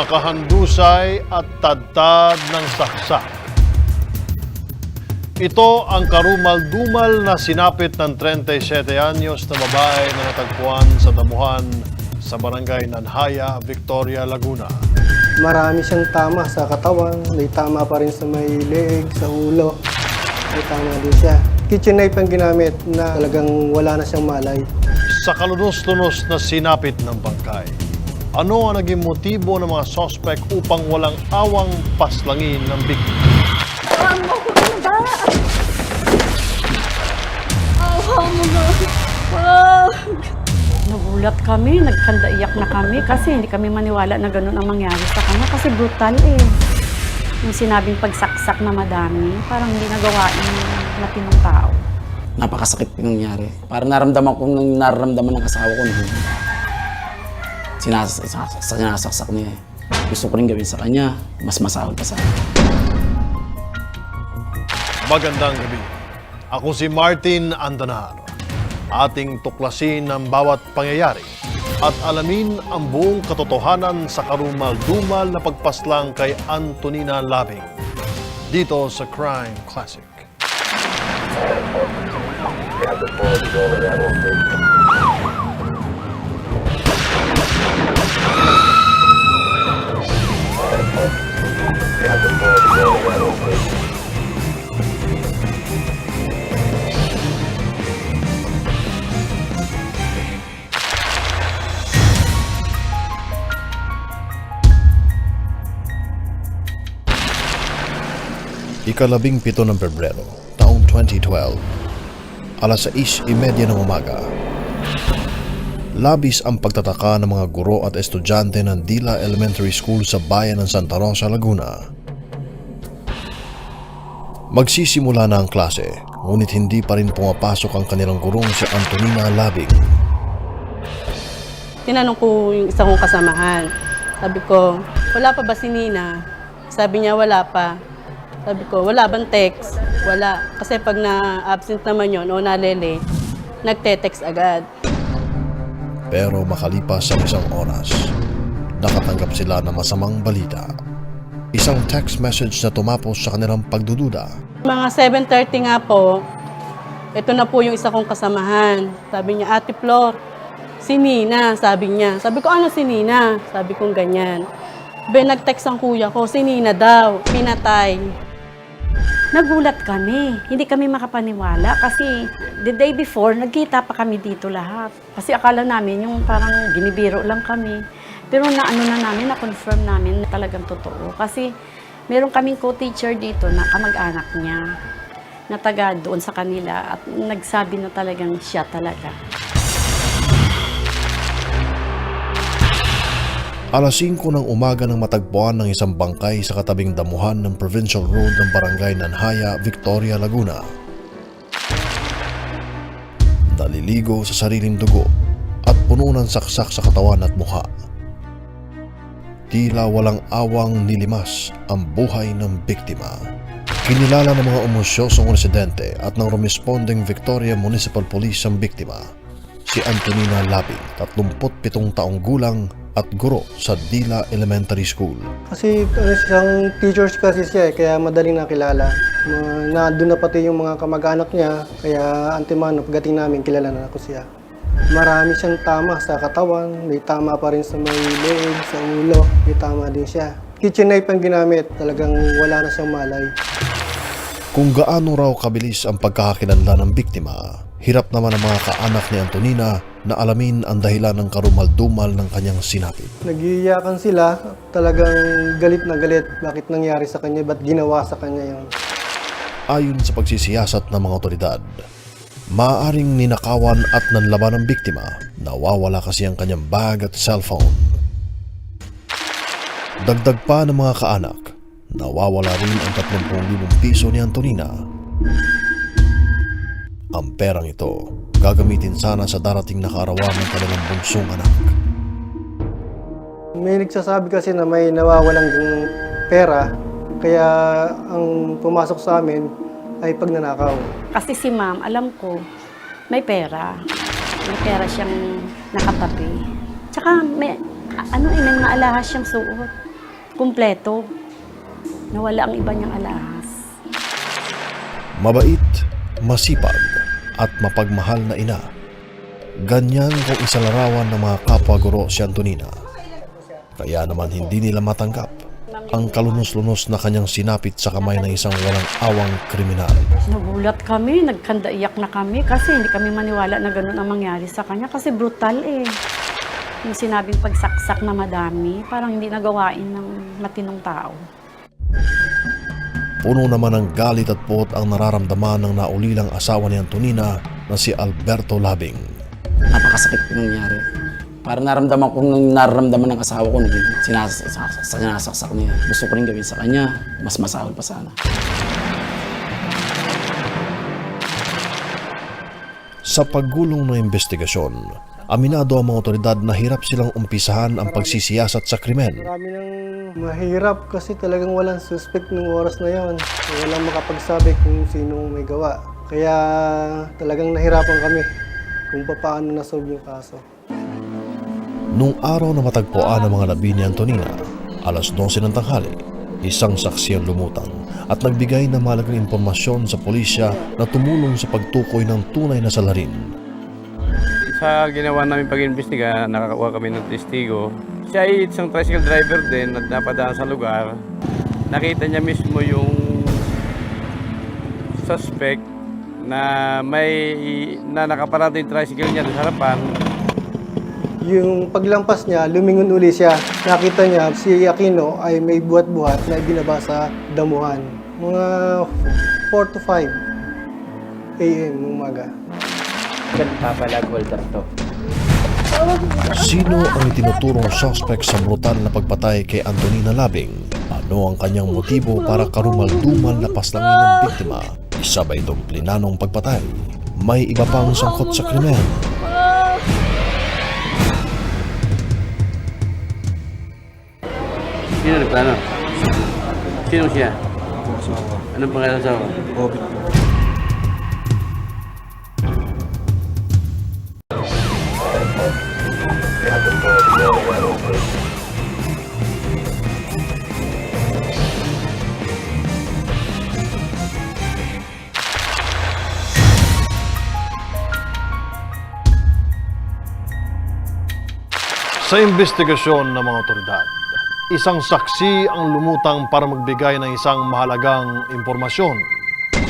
nakahandusay at tadtad ng saksak. Ito ang karumal-dumal na sinapit ng 37 anyos na babae na natagpuan sa damuhan sa barangay Nanhaya, Victoria, Laguna. Marami siyang tama sa katawan, may tama pa rin sa may leeg, sa ulo. May tama din siya. Kitchen knife ang ginamit na talagang wala na siyang malay. Sa kalunos-lunos na sinapit ng bangkay, ano ang naging motibo ng mga sospek upang walang awang paslangin ng biktima? Ko na Awa mo na. Wag. Nagulat kami, nagkandaiyak na kami kasi hindi kami maniwala na ganun ang mangyari sa kanya kasi brutal eh. Yung sinabing pagsaksak na madami, parang hindi nagawain ng matinong tao. Napakasakit yung nangyari. Parang naramdaman ko nung nararamdaman ng kasawa ko nung sinas sinas- sinasaksak niya. eh. Gusto ko rin gawin sa kanya, mas masahol pa sa akin. Magandang gabi. Ako si Martin Andanar. Ating tuklasin ang bawat pangyayari at alamin ang buong katotohanan sa karumal-dumal na pagpaslang kay Antonina Labing. Dito sa Crime Classic. Ikalabing pito ng Pebrero, taong 2012. Alas 6.30 ng umaga. Labis ang pagtataka ng mga guro at estudyante ng Dila Elementary School sa bayan ng Santa Rosa, Laguna. Magsisimula na ang klase, ngunit hindi pa rin pumapasok ang kanilang gurong si Antonina Labing. Tinanong ko yung isa kong kasamahan. Sabi ko, wala pa ba si Nina? Sabi niya, wala pa. Sabi ko, wala bang text? Wala. Kasi pag na-absent naman yon o nalele, nagte-text agad. Pero makalipas ang isang oras, nakatanggap sila ng masamang balita. Isang text message na tumapos sa kanilang pagdududa. Mga 7.30 nga po, ito na po yung isa kong kasamahan. Sabi niya, Ate Flor, si Nina, sabi niya. Sabi ko, ano si Nina? Sabi ko, ganyan. Be, nag-text ang kuya ko, si Nina daw, pinatay. Nagulat kami, hindi kami makapaniwala kasi the day before, nagkita pa kami dito lahat. Kasi akala namin yung parang ginibiro lang kami. Pero na ano na namin, na-confirm namin na talagang totoo. Kasi meron kaming co-teacher dito na kamag-anak niya na taga doon sa kanila at nagsabi na talagang siya talaga. Alas 5 ng umaga nang matagpuan ng isang bangkay sa katabing damuhan ng Provincial Road ng Barangay Nanhaya, Victoria, Laguna. Naliligo sa sariling dugo at puno ng saksak sa katawan at mukha. Tila walang awang nilimas ang buhay ng biktima. Kinilala ng mga umusyosong residente at ng responding Victoria Municipal Police ang biktima, si Antonina Labing, 37 taong gulang at guro sa Dila Elementary School. Kasi siyang teachers kasi siya eh, kaya madaling nakilala. Na, doon na pati yung mga kamag-anak niya, kaya antimano, pagdating namin, kilala na ako siya. Marami siyang tama sa katawan, may tama pa rin sa may leeg, sa ulo, may tama din siya. Kitchen knife ang ginamit, talagang wala na siyang malay. Kung gaano raw kabilis ang pagkakakilanlan ng biktima, hirap naman ang mga kaanak ni Antonina na alamin ang dahilan ng karumal-dumal ng kanyang sinapit. Nagiiyakan sila, talagang galit na galit. Bakit nangyari sa kanya, ba't ginawa sa kanya yun? Ayon sa pagsisiyasat ng mga otoridad, maaaring ninakawan at nanlaban ng biktima, nawawala kasi ang kanyang bag at cellphone. Dagdag pa ng mga kaanak, nawawala rin ang 30,000 piso ni Antonina. Ang perang ito, gagamitin sana sa darating na kaarawan ng kanilang bunsong anak. May nagsasabi kasi na may nawawalang pera, kaya ang pumasok sa amin ay pagnanakaw. Kasi si ma'am, alam ko, may pera. May pera siyang nakatabi. Tsaka may, ano eh, may mga alahas siyang suot. Kumpleto. Nawala ang iba niyang alahas. Mabait, masipag, at mapagmahal na ina. Ganyan kung isalarawan ng mga kapwa-guro si Antonina. Kaya naman hindi nila matanggap ang kalunos-lunos na kanyang sinapit sa kamay ng isang walang awang kriminal. Nagulat kami, nagkandaiyak na kami kasi hindi kami maniwala na ganun ang mangyari sa kanya kasi brutal eh. Yung sinabing pagsaksak na madami, parang hindi nagawain ng matinong tao. Puno naman ng galit at puot ang nararamdaman ng naulilang asawa ni Antonina na si Alberto Labing. Napakasakit po nangyari. Parang naramdaman ko nung nararamdaman ng asawa ko sinasaksak, sinasaksak niya. Gusto ko rin gawin sa kanya. Mas masahol pa sana. Sa paggulong ng investigasyon, aminado ang mga otoridad na hirap silang umpisahan ang pagsisiyasat sa krimen. Marami nang mahirap kasi talagang walang suspect nung oras na yon. Walang makapagsabi kung sino may gawa. Kaya talagang nahirapan kami kung paano nasolve yung kaso. Nung araw na matagpuan ang mga labi ni Antonina, alas 12 ng tanghali, isang saksi ang lumutang at nagbigay ng malaking impormasyon sa pulisya na tumulong sa pagtukoy ng tunay na salarin. Sa ginawa namin pag-imbestiga, nakakuha kami ng testigo. Siya ay isang tricycle driver din at napadaan sa lugar. Nakita niya mismo yung suspect na may na nakaparado yung tricycle niya sa harapan. Yung paglampas niya, lumingon uli siya. Nakita niya si Aquino ay may buhat-buhat na ibinaba sa damuhan. Mga 4 to 5 a.m. ng umaga. Sino ang itinuturong suspect sa brutal na pagpatay kay Antonina Labing? Ano ang kanyang motibo para karumal-dumal na paslangin ng biktima? Isa ba itong plinanong pagpatay? May iba pang sangkot sa krimen. Sino nagplano? Sino siya? Anong pangalan sa Sa investigasyon ng mga otoridad, isang saksi ang lumutang para magbigay ng isang mahalagang impormasyon.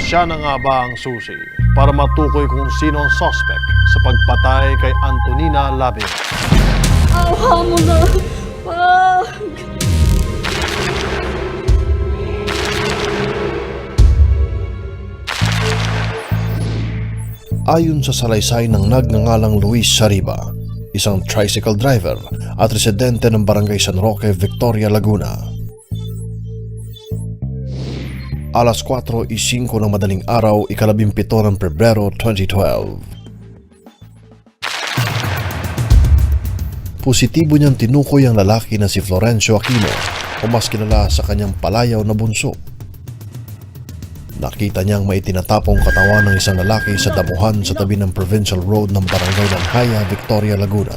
Siya na nga ba ang susi para matukoy kung sino ang suspect sa pagpatay kay Antonina Labing? Awa mo na. Wag. Ayon sa salaysay ng nagngangalang Luis Sariba, isang tricycle driver at residente ng Barangay San Roque, Victoria, Laguna. Alas 4.05 ng madaling araw, ikalabimpito ng Pebrero 2012. Positibo niyang tinukoy ang lalaki na si Florencio Aquino o mas kilala sa kanyang palayaw na bunso. Nakita niyang may tinatapong katawan ng isang lalaki sa damuhan sa tabi ng provincial road ng Barangay Lanhaya, Victoria, Laguna.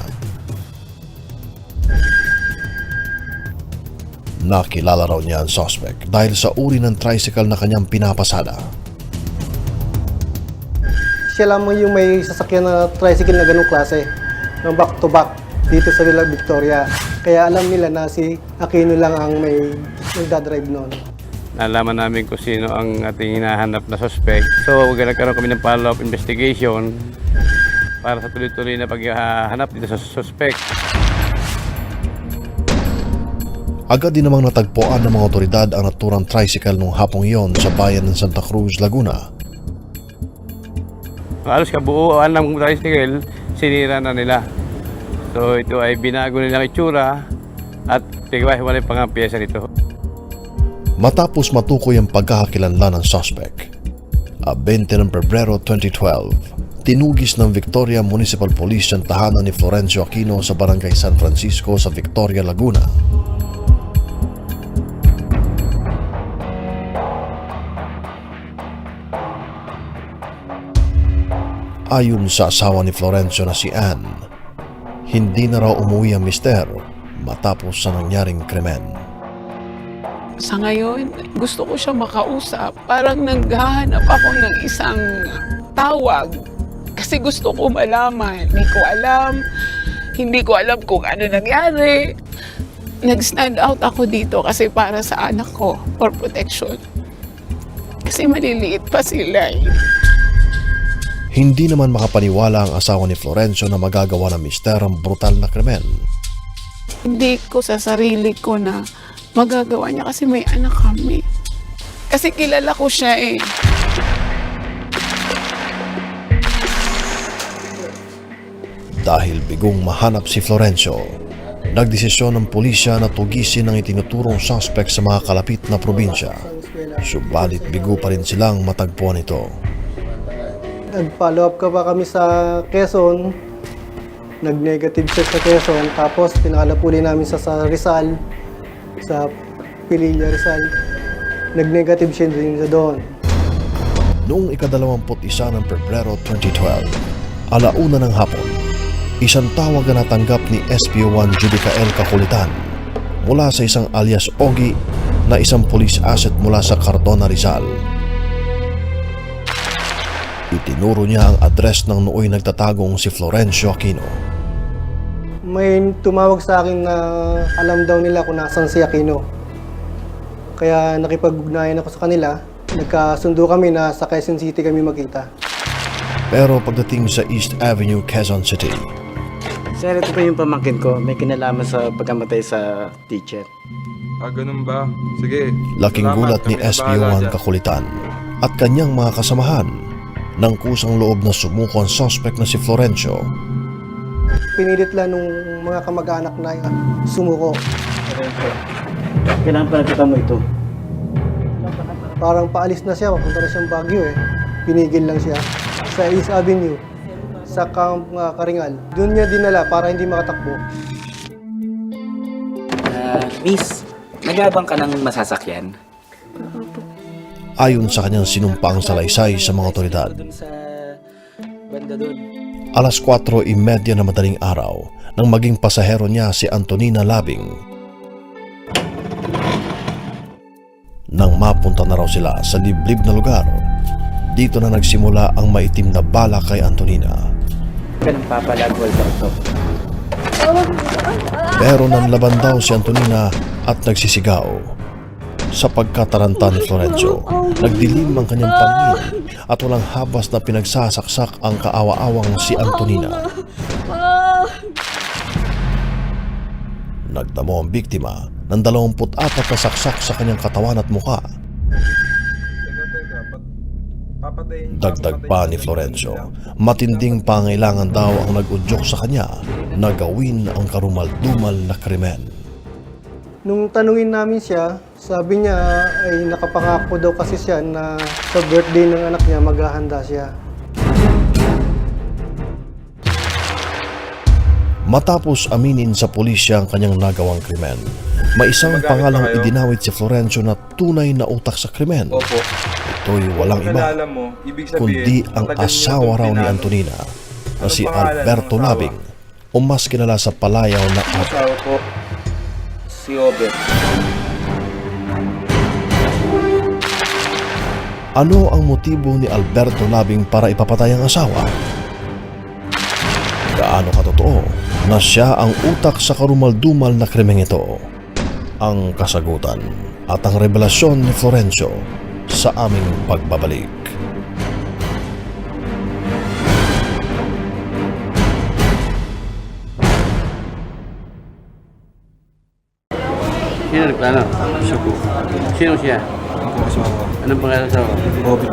Nakilala raw niya ang suspect dahil sa uri ng tricycle na kanyang pinapasada. Siya lamang yung may sasakyan na tricycle na ganong klase, na back-to-back dito sa Villa Victoria. Kaya alam nila na si Aquino lang ang may nagdadrive noon. Nalaman namin kung sino ang ating hinahanap na suspect. So, nagkaroon kami ng follow-up investigation para sa tuloy-tuloy na paghahanap dito sa suspect. Agad din namang natagpuan ng mga otoridad ang naturang tricycle nung hapong iyon sa bayan ng Santa Cruz, Laguna. Halos kabuuan ng tricycle, sinira na nila. So, ito ay binago nilang itsura at tigwahiwalay pa nga ang pyesa nito. Matapos matukoy ang pagkakakilanlan ng suspect, a 20 ng Pebrero 2012, tinugis ng Victoria Municipal Police ang tahanan ni Florencio Aquino sa Barangay San Francisco sa Victoria, Laguna. Ayon sa asawa ni Florencio na si Anne, hindi na raw umuwi ang mister matapos sa nangyaring krimen. Sa ngayon, gusto ko siya makausap. Parang naghahanap ako ng isang tawag. Kasi gusto ko malaman. Hindi ko alam. Hindi ko alam kung ano nangyari. Nag-stand out ako dito kasi para sa anak ko, for protection. Kasi maliliit pa sila eh. Hindi naman makapaniwala ang asawa ni Florencio na magagawa ng mister ang brutal na krimen. Hindi ko sa sarili ko na magagawa niya kasi may anak kami. Kasi kilala ko siya eh. Dahil bigong mahanap si Florencio, nagdesisyon ng pulisya na tugisin ang itinuturong suspect sa mga kalapit na probinsya. Subalit bigo pa rin silang matagpuan ito. Nag-follow up ka pa kami sa Quezon. Nag-negative siya sa Quezon. Tapos pinakalapuli namin sa, sa Rizal. Sa Pililla Rizal. Nag-negative siya din sa doon. Noong ikadalawamput isa ng Pebrero 2012, alauna ng hapon, isang tawag na natanggap ni SPO1 Judicael Kakulitan mula sa isang alias Ogi na isang police asset mula sa Cardona Rizal. Itinuro niya ang address ng nooy nagtatagong si Florencio Aquino. May tumawag sa akin na alam daw nila kung nasan si Aquino. Kaya nakipag-ugnayan ako sa kanila. Nagkasundo kami na sa Quezon City kami magkita. Pero pagdating sa East Avenue, Quezon City, Sir, ito pa yung pamangkin ko. May kinalaman sa pagkamatay sa teacher. Ah, ganun ba? Sige. Laking Salamat, gulat ni kami na bahala SPO1 dyan. Kakulitan at kanyang mga kasamahan nang kusang loob na sumuko ang suspect na si Florencio. Pinilit lang nung mga kamag-anak na sumuko. Kailangan pa nakita mo ito. Parang paalis na siya, papunta na siyang Baguio eh. Pinigil lang siya sa East Avenue, sa Camp uh, Karingal. Doon niya dinala para hindi makatakbo. Ah, miss, nagabang ka ng masasakyan? Ayon sa kanyang sinumpaang salaysay sa mga otoridad, Dun sa banda dun. Alas 4.30 na madaling araw nang maging pasahero niya si Antonina Labing. Nang mapunta na raw sila sa liblib na lugar, dito na nagsimula ang maitim na bala kay Antonina. Pero nanlaban daw si Antonina at nagsisigaw. Sa pagkataranta ni Florencio, nagdilim ang kanyang paningin at walang habas na pinagsasaksak ang kaawa-awang si Antonina. Nagdamo ang biktima ng 24 na saksak sa kanyang katawan at muka. Dagdag pa ni Florencio, matinding pangailangan daw ang nag-udyok sa kanya na gawin ang karumal-dumal na krimen. Nung tanungin namin siya, sabi niya ay nakapangako daw kasi siya na sa birthday ng anak niya maghahanda siya. Matapos aminin sa pulisya ang kanyang nagawang krimen, may isang Magamit pangalang kayo? idinawit si Florencio na tunay na utak sa krimen. Opo. Ito'y walang iba, mo, ibig sabihin, kundi ang asawa raw ni. Antonina na si Alberto? Labing o mas kilala sa palayaw na Ate. Si Obet. Ano ang motibo ni Alberto Labing para ipapatay ang asawa? Gaano katotoo na siya ang utak sa karumaldumal na krimeng ito? Ang kasagutan at ang revelasyon ni Florencio sa aming pagbabalik. Sino nagplano? Siya po. Sino siya? Anong pangalan sa Bobby.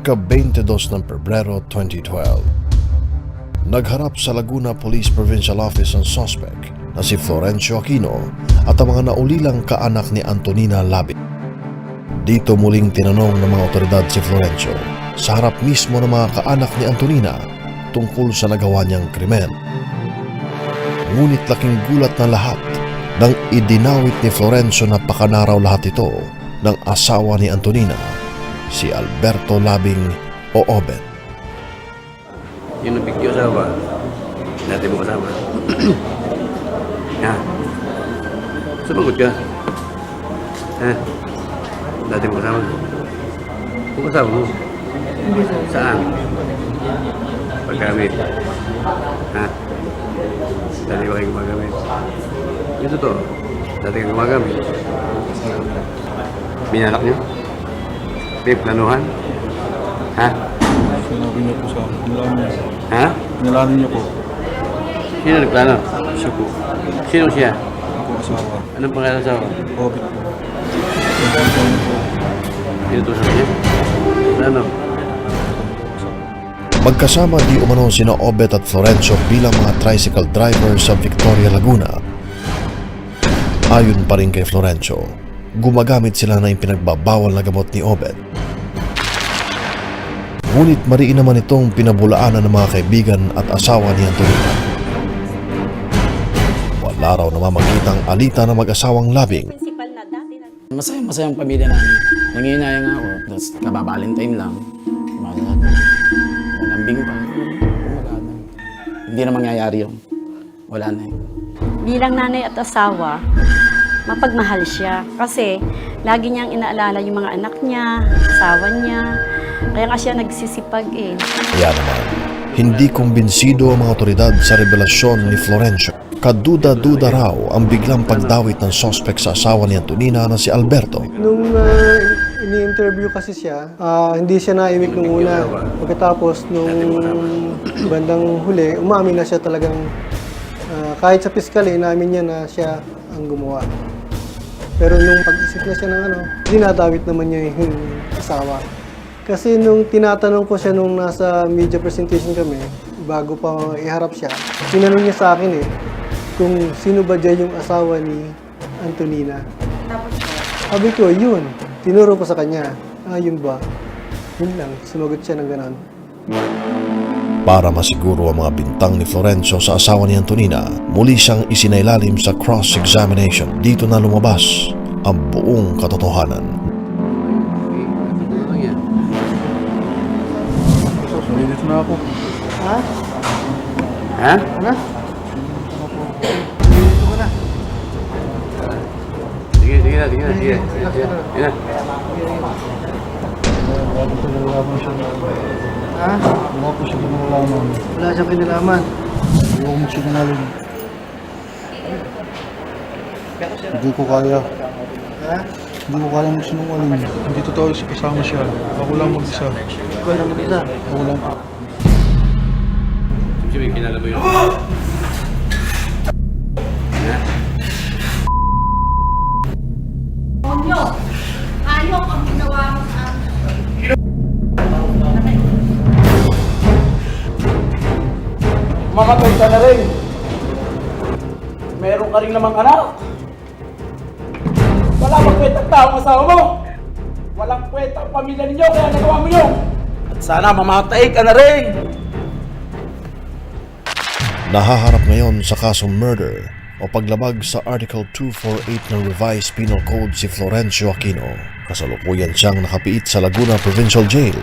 Ika-22 ng Pebrero 2012. Nagharap sa Laguna Police Provincial Office ang suspect na si Florencio Aquino at ang mga naulilang kaanak ni Antonina Labi. Dito muling tinanong ng mga otoridad si Florencio sa harap mismo ng mga kaanak ni Antonina tungkol sa nagawa niyang krimen. Ngunit laking gulat na lahat nang idinawit ni Florencio na pakanaraw lahat ito ng asawa ni Antonina, si Alberto Labing o Obet. Yun ang picture sa ba? Dati mo kasama. ha? Sumagot ka. Ha? Dati mo kasama. Kung kasama mo. Saan? Paggamit. Ha? Dati ba kayo gumagamit? Yung totoo. Dati kayo gumagamit. Binalak niyo? Pinaplanuhan? Ha? Sinabi niyo po sa akin. Nalaman niyo. Ha? Nalaman niyo po. Sino nagplano? Siya po. Sino siya? Ako asawa. Anong pangalan sa Hobbit po. Inutusan niya? Ano? Magkasama di umano sina Obet at Florencio bilang mga tricycle driver sa Victoria, Laguna. Ayon pa rin kay Florencio, gumagamit sila ng pinagbabawal na gamot ni Obet. Ngunit mariin naman itong pinabulaanan ng mga kaibigan at asawa ni Antonina. Wala raw namamagitang alita ng mag-asawang labing Masaya, masaya ang pamilya namin. Nanginayang ako. Tapos kababalintine lang. Mga lambing pa. Kumbaga, Hindi na mangyayari yun. Wala na yun. bilang nanay at asawa, mapagmahal siya. Kasi lagi niyang inaalala yung mga anak niya, asawa niya. Kaya nga siya nagsisipag eh. Kaya naman, hindi kumbinsido ang mga otoridad sa revelasyon ni Florencio. Kaduda-duda raw ang biglang pagdawit ng sospek sa asawa ni Antonina na si Alberto. Nung ah, ini-interview kasi siya, ah, hindi siya naiwik nung una. Pagkatapos nung bandang huli, umamin na siya talagang ah, kahit sa piskal, eh, inamin niya na siya ang gumawa. Pero nung pag-isip na siya ng ano, dinadawit naman niya yung asawa. Kasi nung tinatanong ko siya nung nasa media presentation kami, bago pa iharap siya, tinanong niya sa akin eh, kung sino ba dyan yung asawa ni Antonina. Sabi ko, yun. Tinuro ko sa kanya. Ah, yun ba? Yun lang. Sumagot siya ng ganon. Para masiguro ang mga bintang ni Florencio sa asawa ni Antonina, muli siyang isinailalim sa cross-examination. Dito na lumabas ang buong katotohanan. Nandito na ako. Ha? Ha? Ano? Sige, sige na, sige na, sige. Sige na. Ha? Wala po siya ginalaman. Wala siyang kinalaman. Huwag mo siya ginalaman. Hindi ko kaya. Ha? Hindi ko kaya magsinungaling. Hindi totoo kasama siya. Ako lang mag-isa. Ikaw lang mag-isa. Ako lang Sige, kinala mo yun. Monyo, ayok ang ginawa mo sa akin. Mamatay ka na rin. Meron ka rin namang anak. Wala bang kwenta tao ang asawa mo? Walang kwenta ang pamilya ninyo kaya nagawa mo yun. At sana mamatay ka na rin. Nahaharap ngayon sa kasong murder o paglabag sa Article 248 ng Revised Penal Code si Florencio Aquino. Kasalukuyan siyang nakapiit sa Laguna Provincial Jail.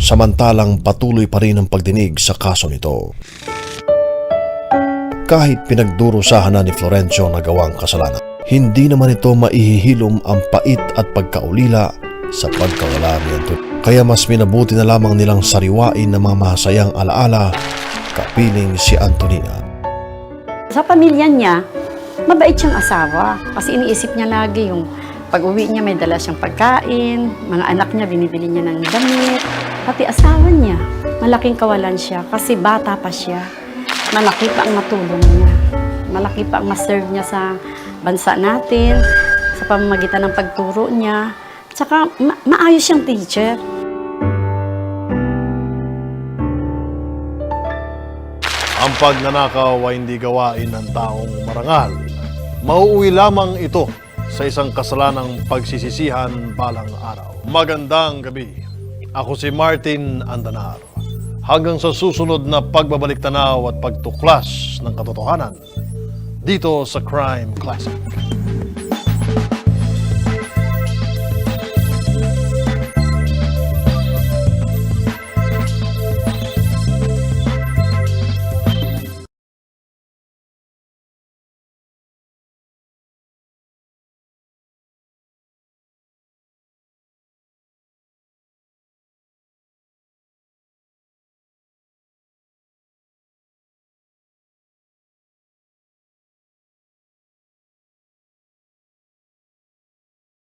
Samantalang patuloy pa rin ang pagdinig sa kaso nito. Kahit pinagdurusahan na ni Florencio na gawang kasalanan, hindi naman ito maihihilom ang pait at pagkaulila sa pagkawala ni Anton. Kaya mas minabuti na lamang nilang sariwain ng mga masayang alaala kapiling si Antonina. Sa pamilya niya, mabait siyang asawa. Kasi iniisip niya lagi yung pag-uwi niya may dala siyang pagkain, mga anak niya binibili niya ng damit, pati asawa niya. Malaking kawalan siya kasi bata pa siya. Malaki pa ang matulong niya. Malaki pa ang maserve niya sa bansa natin, sa pamamagitan ng pagturo niya. Tsaka ma- maayos siyang teacher. Ang pagnanakaw ay hindi gawain ng taong marangal. Mauuwi lamang ito sa isang kasalanang pagsisisihan balang araw. Magandang gabi. Ako si Martin Andanar. Hanggang sa susunod na pagbabalik tanaw at pagtuklas ng katotohanan dito sa Crime Classic.